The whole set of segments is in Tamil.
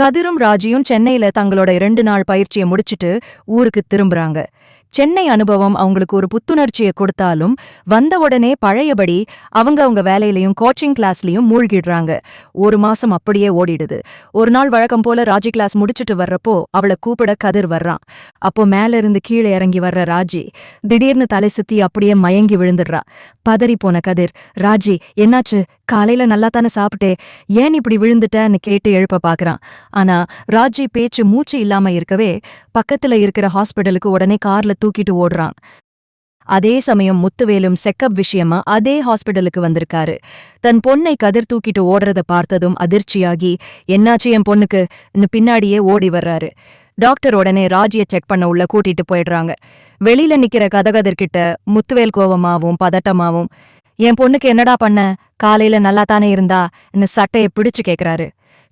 கதிரும் ராஜியும் சென்னையில தங்களோட இரண்டு நாள் பயிற்சியை முடிச்சிட்டு ஊருக்கு திரும்புறாங்க. சென்னை அனுபவம் அவங்களுக்கு ஒரு புத்துணர்ச்சியை கொடுத்தாலும் வந்த உடனே பழையபடி அவங்க அவங்க வேலையிலயும் கோச்சிங் கிளாஸ்லயும் மூழ்கிடுறாங்க. ஒரு மாசம் அப்படியே ஓடிடுது. ஒரு நாள் வழக்கம் போல ராஜி கிளாஸ் முடிச்சுட்டு வர்றப்போ அவளை கூப்பிட கதிர் வர்றான். அப்போ மேல இருந்து கீழே இறங்கி வர்ற ராஜி திடீர்னு தலை சுத்தி அப்படியே மயங்கி விழுந்துடுறா. பதறி போன கதிர் ராஜி என்னாச்சு? காலையில நல்லா தானே சாப்பிட்டே ஏன் இப்படி விழுந்துட்டன்னு கேட்டு எழுப்ப பாக்குறான். ஆனா ராஜி பேச்சு மூச்சு இல்லாம இருக்கவே பக்கத்துல இருக்கிற ஹாஸ்பிடலுக்கு உடனே கார்ல தூக்கிட்டு ஓடுறான். அதே சமயம் முத்துவேலும் செக்கப் விஷயமா அதே ஹாஸ்பிடலுக்கு வந்திருக்காரு. தன் பொண்ணை கதிர் தூக்கிட்டு ஓடுறத பார்த்ததும் அதிர்ச்சியாகி என்னாச்சு என் பொண்ணுக்கு பின்னாடியே ஓடி வர்றாரு. டாக்டர் உடனே ராஜிய செக் பண்ண உள்ள கூட்டிட்டு போயிடுறாங்க. வெளியில நிக்கிற கதகதர்கிட்ட முத்துவேல் கோவமாவும் பதட்டமாவும் என் பொண்ணுக்கு என்னடா பண்ண? காலையில நல்லா தானே இருந்தா சட்டைய பிடிச்சு கேக்குறாரு.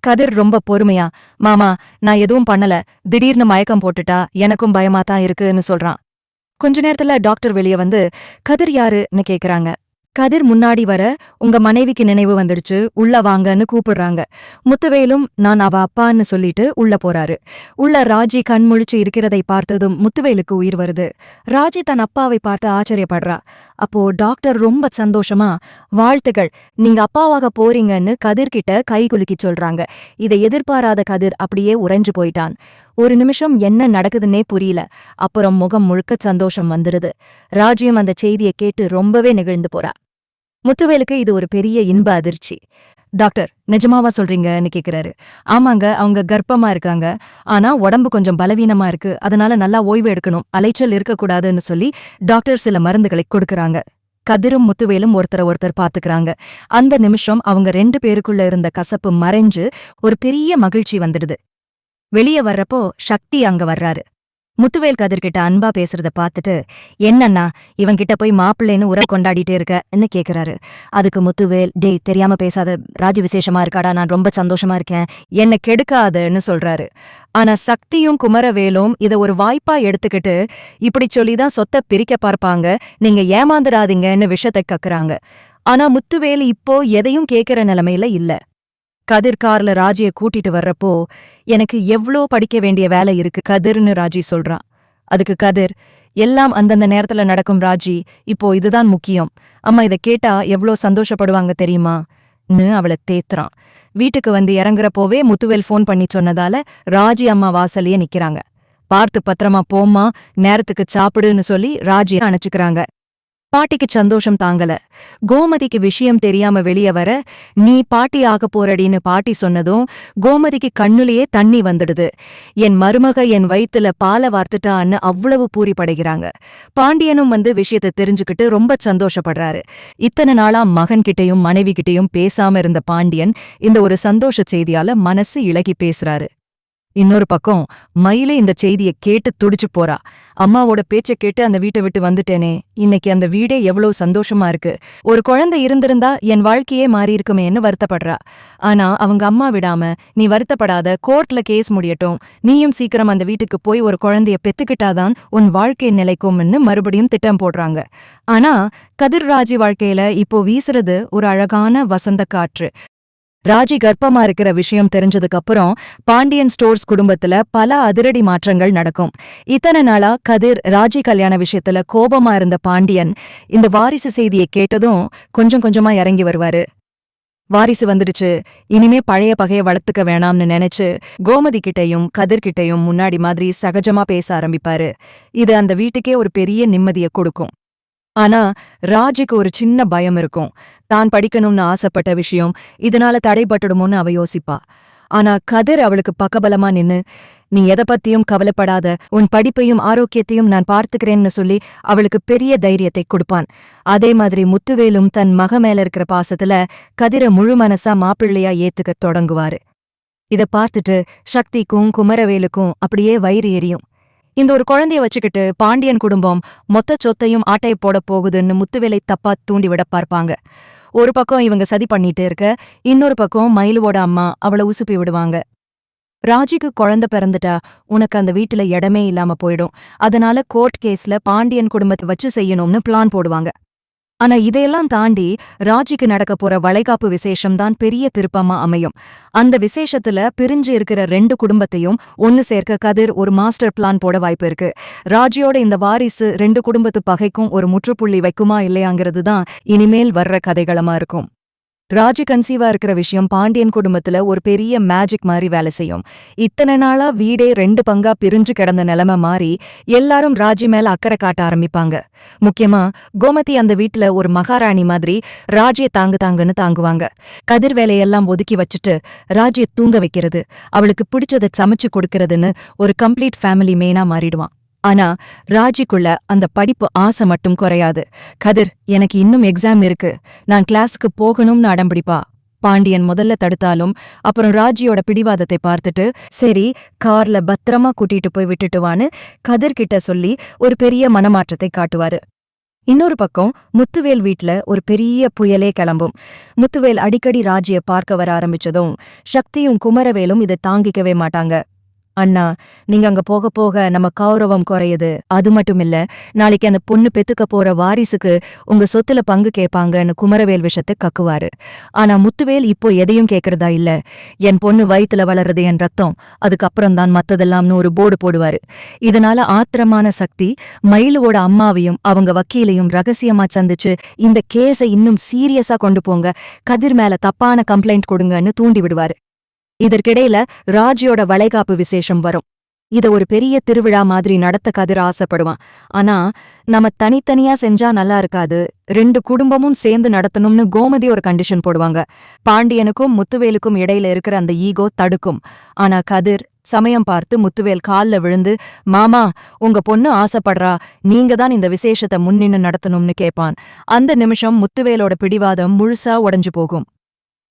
கதிர் ரொம்ப பொறுமையா மாமா நான் எதுவும் பண்ணல. திடீர்னு மயக்கம் போட்டுட்டா எனக்கும் பயமா தான் இருக்குன்னு சொல்றான். கொஞ்ச நேரத்துல டாக்டர் வெளிய வந்து கதிர் யாருன்னு கேக்குறாங்க. கதிர் முன்னாடி வர உங்க மனைவிக்கு நினைவு வந்துடுச்சு உள்ள வாங்கன்னு கூப்பிடுறாங்க. முத்துவேலும் நான் அவ அப்பான்னு சொல்லிட்டு உள்ள போறாரு. உள்ள ராஜி கண் முழிச்சு இருக்கிறதை பார்த்ததும் முத்துவேலுக்கு உயிர் வருது. ராஜி தன் அப்பாவை பார்த்து ஆச்சரியப்படுறா. அப்போ டாக்டர் ரொம்ப சந்தோஷமா வாழ்த்துகள் நீங்க அப்பாவாக போறீங்கன்னு கதிர்கிட்ட கை குலுக்கி சொல்றாங்க. இதை எதிர்பாராத கதிர் அப்படியே உறைஞ்சு போயிட்டான். ஒரு நிமிஷம் என்ன நடக்குதுன்னே புரியல. அப்புறம் முகம் முழுக்க சந்தோஷம் வந்துடுது. ராஜியும் அந்த செய்தியை கேட்டு ரொம்பவே நெகிழ்ந்து போறா. முத்துவேலுக்கு இது ஒரு பெரிய இன்ப அதிர்ச்சி. டாக்டர் நிஜமாவா சொல்றீங்கன்னு கேக்குறாரு. ஆமாங்க அவங்க கர்ப்பமா இருக்காங்க. ஆனா உடம்பு கொஞ்சம் பலவீனமா இருக்கு. அதனால நல்லா ஓய்வு எடுக்கணும். அலைச்சல் இருக்கக்கூடாதுன்னு சொல்லி டாக்டர் சில மருந்துகளை கொடுக்கறாங்க. கதிரும் முத்துவேலும் ஒருத்தர ஒருத்தர் பாத்துக்கறாங்க. அந்த நிமிஷம் அவங்க ரெண்டு பேருக்குள்ள இருந்த கசப்பு மறைஞ்சு ஒரு பெரிய மகிழ்ச்சி வந்துடுது. வெளிய வர்றப்போ சக்தி அங்க வர்றாரு. முத்துவேல் கதிர்கிட்ட அன்பா பேசுறத பார்த்துட்டு என்னண்ணா இவன்கிட்ட போய் மாப்பிள்ளைன்னு உறவு கொண்டாடிட்டே இருக்கன்னு கேக்குறாரு. அதுக்கு முத்துவேல் டேய் தெரியாம பேசாத ராஜ விசேஷமா இருக்காடா நான் ரொம்ப சந்தோஷமா இருக்கேன் என்ன கெடுக்காதன்னு சொல்றாரு. ஆனா சக்தியும் குமரவேலும் இத ஒரு வாய்ப்பா எடுத்துக்கிட்டு இப்படி சொல்லிதான் சொத்தை பிரிக்க பார்ப்பாங்க நீங்க ஏமாந்துடாதீங்கன்னு விஷத்தை கக்குறாங்க. ஆனா முத்துவேல் இப்போ எதையும் கேக்குற நிலைமையில இல்ல. கதிர் கார்ல ராஜிய கூட்டிட்டு வர்றப்போ எனக்கு எவ்ளோ படிக்க வேண்டிய வேலை இருக்கு கதிர்னு ராஜி சொல்றான் அதுக்கு கதிர் எல்லாம் அந்தந்த நேரத்துல நடக்கும் ராஜி இப்போ இதுதான் முக்கியம். அம்மா இத கேட்டா எவ்ளோ சந்தோஷப்படுவாங்க தெரியுமா? ன்னு அவளை தேத்துறான் வீட்டுக்கு வந்து இறங்குறப்போவே முத்துவேல் ஃபோன் பண்ணி சொன்னதால ராஜி அம்மா வாசலையே நிக்கிறாங்க. பார்த்து பத்திரமா போம்மா நேரத்துக்கு சாப்பிடுன்னு சொல்லி ராஜிய அணைச்சுக்கிறாங்க. பாட்டிக்கு சந்தோஷம் தாங்கல. கோமதிக்கு விஷயம் தெரியாம வெளிய வர நீ பாட்டி ஆக போறடின்னு பாட்டி சொன்னதும் கோமதிக்கு கண்ணுலயே தண்ணி வந்துடுது. என் மருமக என் வயித்துல பால வார்த்துட்டான்னு அவ்வளவு பூரிப்படைகிறாங்க. பாண்டியனும் வந்து விஷயத்தை தெரிஞ்சுக்கிட்டு ரொம்ப சந்தோஷப்படுறாரு. இத்தனை நாளா மகன்கிட்டயும் மனைவி கிட்டயும் பேசாம இருந்த பாண்டியன் இந்த ஒரு சந்தோஷ செய்தியால மனசு இழகி பேசுறாரு. இன்னொரு பக்கம் மயிலே இந்த செய்திய கேட்டு துடிச்சு போறா. அம்மாவோட பேச்ச கேட்டு அந்த வீட்டை விட்டு வந்துட்டேனே. இன்னைக்கு அந்த வீடே எவ்வளவு சந்தோஷமா இருக்கு. ஒரு குழந்தை இருந்திருந்தா என் வாழ்க்கையே மாறியிருக்குமேன்னு வருத்தப்படுறா. ஆனா அவங்க அம்மா விடாம நீ வருத்தப்படாத கோர்ட்ல கேஸ் முடியட்டும். நீயும் சீக்கிரம் அந்த வீட்டுக்கு போய் ஒரு குழந்தைய பெத்துக்கிட்டாதான் உன் வாழ்க்கை நிலைக்கும்னு மறுபடியும் திட்டம் போடுறாங்க. ஆனா கதிர்ராஜி வாழ்க்கையில இப்போ வீசுறது ஒரு அழகான வசந்த காற்று. ராஜி கர்ப்பமா இருக்கிற விஷயம் தெரிஞ்சதுக்கு அப்புறம் பாண்டியன் ஸ்டோர்ஸ் குடும்பத்துல பல அதிரடி மாற்றங்கள் நடக்கும். இத்தனை நாளா கதிர் ராஜி கல்யாண விஷயத்துல கோபமா இருந்த பாண்டியன் இந்த வாரிசு செய்தியை கேட்டதும் கொஞ்சம் கொஞ்சமா இறங்கி வருவாரு. வாரிசு வந்துடுச்சு. இனிமே பழைய பகைய வளர்த்துக்க வேணாம்னு நினைச்சு கோமதி கிட்டையும் கதிர்கிட்டையும் முன்னாடி மாதிரி சகஜமா பேச ஆரம்பிப்பாரு. இது அந்த வீட்டுக்கே ஒரு பெரிய நிம்மதிய கொடுக்கும். ஆனா ராஜுக்கு ஒரு சின்ன பயம் இருக்கும். தான் படிக்கணும்னு ஆசைப்பட்ட விஷயம் இதனால தடைபட்டுடுமோன்னு அவ யோசிப்பா. ஆனா கதிர் அவளுக்கு பக்கபலமா நின்னு நீ எதை பத்தியும் கவலைப்படாத உன் படிப்பையும் ஆரோக்கியத்தையும் நான் பார்த்துக்கிறேன்னு சொல்லி அவளுக்கு பெரிய தைரியத்தை கொடுப்பான். அதே மாதிரி முத்துவேலும் தன் மக மேல இருக்கிற பாசத்துல கதிர முழு மனசா மாப்பிள்ளையா ஏத்துக்கத் தொடங்குவாரு. இத பார்த்துட்டு சக்திக்கும் குமரவேலுக்கும் அப்படியே வயிறு எரியும். இந்த ஒரு குழந்தைய வச்சுக்கிட்டு பாண்டியன் குடும்பம் மொத்த சொத்தையும் ஆட்டையை போட போகுதுன்னு முத்துவேலை தப்பா தூண்டிவிட பார்ப்பாங்க. ஒரு பக்கம் இவங்க சதி பண்ணிட்டு இருக்க இன்னொரு பக்கம் மயிலுவோட அம்மா அவளை உசுப்பி விடுவாங்க. ராஜிக்கு குழந்தை பிறந்துட்டா உனக்கு அந்த வீட்டுல இடமே இல்லாம போயிடும். அதனால கோர்ட் கேஸ்ல பாண்டியன் குடும்பத்தை வச்சு செய்யணும்னு பிளான் போடுவாங்க. ஆனா இதையெல்லாம் தாண்டி ராஜிக்கு நடக்க போற வளைகாப்பு விசேஷம் தான் பெரிய திருப்பமா அமையும். அந்த விசேஷத்துல பிரிஞ்சு இருக்கிற ரெண்டு குடும்பத்தையும் ஒன்னு சேர்க்க கதிர் ஒரு மாஸ்டர் பிளான் போட வாய்ப்பு இருக்கு. ராஜியோட இந்த வாரிசு ரெண்டு குடும்பத்து பகைக்கும் ஒரு முற்றுப்புள்ளி வைக்குமா இல்லையாங்கிறது தான் இனிமேல் வர்ற கதைகளமா இருக்கும். ராஜி கன்சீவா இருக்கிற விஷயம் பாண்டியன் குடும்பத்துல ஒரு பெரிய மேஜிக் மாதிரி வேலை செய்யும். இத்தனை நாளா வீடே ரெண்டு பங்கா பிரிஞ்சு கிடந்த நிலைமை மாறி எல்லாரும் ராஜி மேல அக்கறை காட்ட ஆரம்பிப்பாங்க. முக்கியமா கோமதி அந்த வீட்ல ஒரு மகாராணி மாதிரி ராஜிய தாங்கு தாங்குன்னு தாங்குவாங்க. கதிர் வேலையெல்லாம் ஒதுக்கி வச்சுட்டு ராஜிய தூங்க வைக்கிறது அவளுக்கு பிடிச்சதை சமைச்சு கொடுக்கறதுன்னு ஒரு கம்ப்ளீட் ஃபேமிலி மெயினா மாறிடுவான். ஆனா ராஜிக்குள்ள அந்த படிப்பு ஆசை மட்டும் குறையாது. கதிர் எனக்கு இன்னும் எக்ஸாம் இருக்கு. நான் கிளாஸுக்கு போகணும்னு அடம்பிடிப்பா பாண்டியன் முதல்ல தடுத்தாலும் அப்புறம் ராஜியோட பிடிவாதத்தை பார்த்துட்டு சரி கார்ல பத்திரமா கூட்டிட்டு போய் விட்டுட்டுவான்னு கதிர்கிட்ட சொல்லி ஒரு பெரிய மனமாற்றத்தை காட்டுவாரு. இன்னொரு பக்கம் முத்துவேல் வீட்ல ஒரு பெரிய புயலே கிளம்பும். முத்துவேல் அடிக்கடி ராஜிய பார்க்க வர ஆரம்பிச்சதும் சக்தியும் குமரவேலும் இதை தாங்கிக்கவே மாட்டாங்க. அண்ணா நீங்க அங்க போக போக நம்ம கௌரவம் குறையுது. அது மட்டும் இல்ல நாளைக்கு அந்த பொண்ணு பெத்துக்க போற வாரிசுக்கு உங்க சொத்துல பங்கு கேட்பாங்கன்னு குமரவேல் விஷத்தை கக்குவாரு. ஆனா முத்துவேல் இப்போ எதையும் கேக்குறதா இல்ல. என் பொண்ணு வயித்துல வளர்றது என் ரத்தம். அதுக்கப்புறம் தான் மத்ததெல்லாம்னு ஒரு போர்டு போடுவாரு. இதனால ஆத்திரமான சக்தி மயிலுவோட அம்மாவையும் அவங்க வக்கீலையும் ரகசியமா சந்திச்சு இந்த கேஸை இன்னும் சீரியஸா கொண்டு போங்க. கதிர் மேல தப்பான கம்ப்ளைண்ட் கொடுங்கன்னு தூண்டி விடுவாரு. இதற்கிடையில ராஜியோட வளைகாப்பு விசேஷம் வரும். இத ஒரு பெரிய திருவிழா மாதிரி நடத்த கதிர் ஆசைப்படுவான். ஆனா நம்ம தனித்தனியா செஞ்சா நல்லா இருக்காது. ரெண்டு குடும்பமும் சேர்ந்து நடத்தணும்னு கோமதி ஒரு கண்டிஷன் போடுவாங்க. பாண்டியனுக்கும் முத்துவேலுக்கும் இடையில இருக்கிற அந்த ஈகோ தடுக்கும். ஆனா கதிர் சமயம் பார்த்து முத்துவேல் கால்ல விழுந்து மாமா உங்க பொண்ணு ஆசைப்படுறா. நீங்க தான் இந்த விசேஷத்தை முன்னின்னு நடத்தணும்னு கேட்பான் அந்த நிமிஷம் முத்துவேலோட பிடிவாதம் முழுசா உடைஞ்சு போகும்.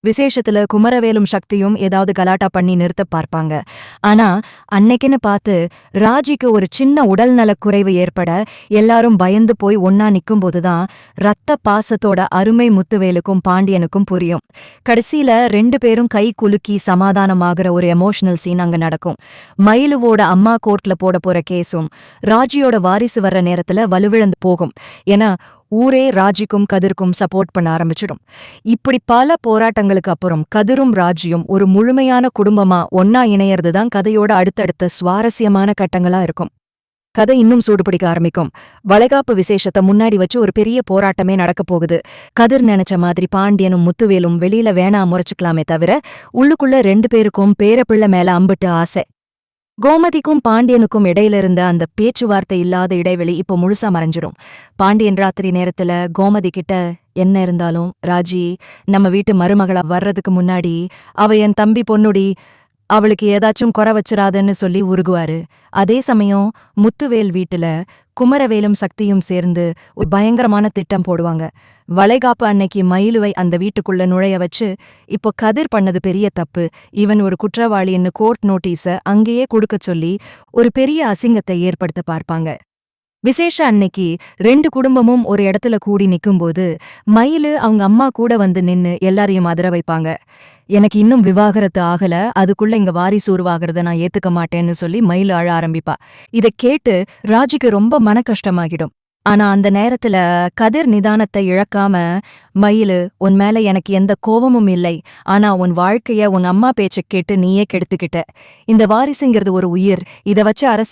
விசேஷத்துல குமரவேலும் சக்தியும் ஏதாவது கலாட்டா பண்ணி நிறுத்த பார்ப்பாங்க. ஆனா அன்னைக்குன்னு பார்த்து ராஜிக்கு ஒரு சின்ன உடல்நலக் குறைவு ஏற்பட எல்லாரும் பயந்து போய் ஒன்னா நிக்கும்போதுதான் ரத்த பாசத்தோட அருமை முத்துவேலுக்கும் பாண்டியனுக்கும் புரியும். கடைசியில ரெண்டு பேரும் கை குலுக்கி சமாதானமாகிற ஒரு எமோஷனல் சீன் அங்க நடக்கும். மயிலுவோட அம்மா கோர்ட்ல போட போற கேஸும் ராஜியோட வாரிசு வர்ற நேரத்துல வலுவிழந்து போகும். ஏன்னா ஊரே ராஜிக்கும் கதிர்க்கும் சப்போர்ட் பண்ண ஆரம்பிச்சிடும். இப்படி பல போராட்டங்களுக்கு அப்புறம் கதிரும் ராஜியும் ஒரு முழுமையான குடும்பமா ஒன்னா இணையறது தான் கதையோட அடுத்தடுத்த சுவாரஸ்யமான கட்டங்களா இருக்கும். கதை இன்னும் சூடுபிடிக்க ஆரம்பிக்கும். வளைகாப்பு விசேஷத்தை முன்னாடி வச்சு ஒரு பெரிய போராட்டமே நடக்கப் போகுது. கதிர் நினைச்ச மாதிரி பாண்டியனும் முத்துவேலும் வெளியில வேணா முறைச்சுக்கலாமே தவிர உள்ளுக்குள்ள ரெண்டு பேருக்கும் பேரப்பிள்ளை மேல அம்பிட்டு ஆசை. கோமதிக்கும் பாண்டியனுக்கும் இடையில இருந்த அந்த பேச்சுவார்த்தை இல்லாத இடைவெளி இப்போ முழுசா மறைஞ்சிடும் பாண்டியன் ராத்திரி நேரத்துல கோமதி கிட்ட என்ன இருந்தாலும் ராஜி நம்ம வீட்டு மருமகளா வர்றதுக்கு முன்னாடி அவ என் தம்பி பொண்ணுடி அவளுக்கு ஏதாச்சும் குறை வச்சிராதன்னு சொல்லி உருகுவாரு. அதே சமயம் முத்துவேல் வீட்டுல குமரவேலும் சக்தியும் சேர்ந்து ஒரு பயங்கரமான திட்டம் போடுவாங்க. வளைகாப்பு அன்னைக்கு மயிலுவை அந்த வீட்டுக்குள்ள நுழைய வச்சு இப்போ கதிர் பண்ணது பெரிய தப்பு. இவன் ஒரு குற்றவாளின்னு கோர்ட் நோட்டீஸ அங்கேயே கொடுக்கச் சொல்லி ஒரு பெரிய அசிங்கத்தை ஏற்படுத்த பார்ப்பாங்க. விசேஷ அன்னைக்கு ரெண்டு குடும்பமும் ஒரு இடத்துல கூடி நிக்கும்போது மயிலு அவங்க அம்மா கூட வந்து நின்னு எல்லாரையும் அதிர வைப்பாங்க எனக்கு இன்னும் விவாகரத்து ஆகல அதுக்குள்ள இங்க வாரிசு உருவாகிறத நான் ஏத்துக்க மாட்டேன்னு சொல்லி மயில் அழ ஆரம்பிப்பா. இத கேட்டு ராஜிக்கு ரொம்ப மன கஷ்டமாகிடும் ஆனா அந்த நேரத்துல கதிர் நிதானத்தை இழக்காம மயிலு உன் மேல எனக்கு எந்த கோவமும் இல்லை. ஆனா உன் வாழ்க்கைய உன் அம்மா பேச்ச கேட்டு நீயே கெடுத்துக்கிட்ட. இந்த வாரிசுங்கிறது ஒரு உயிர். இத வச்சு அரசு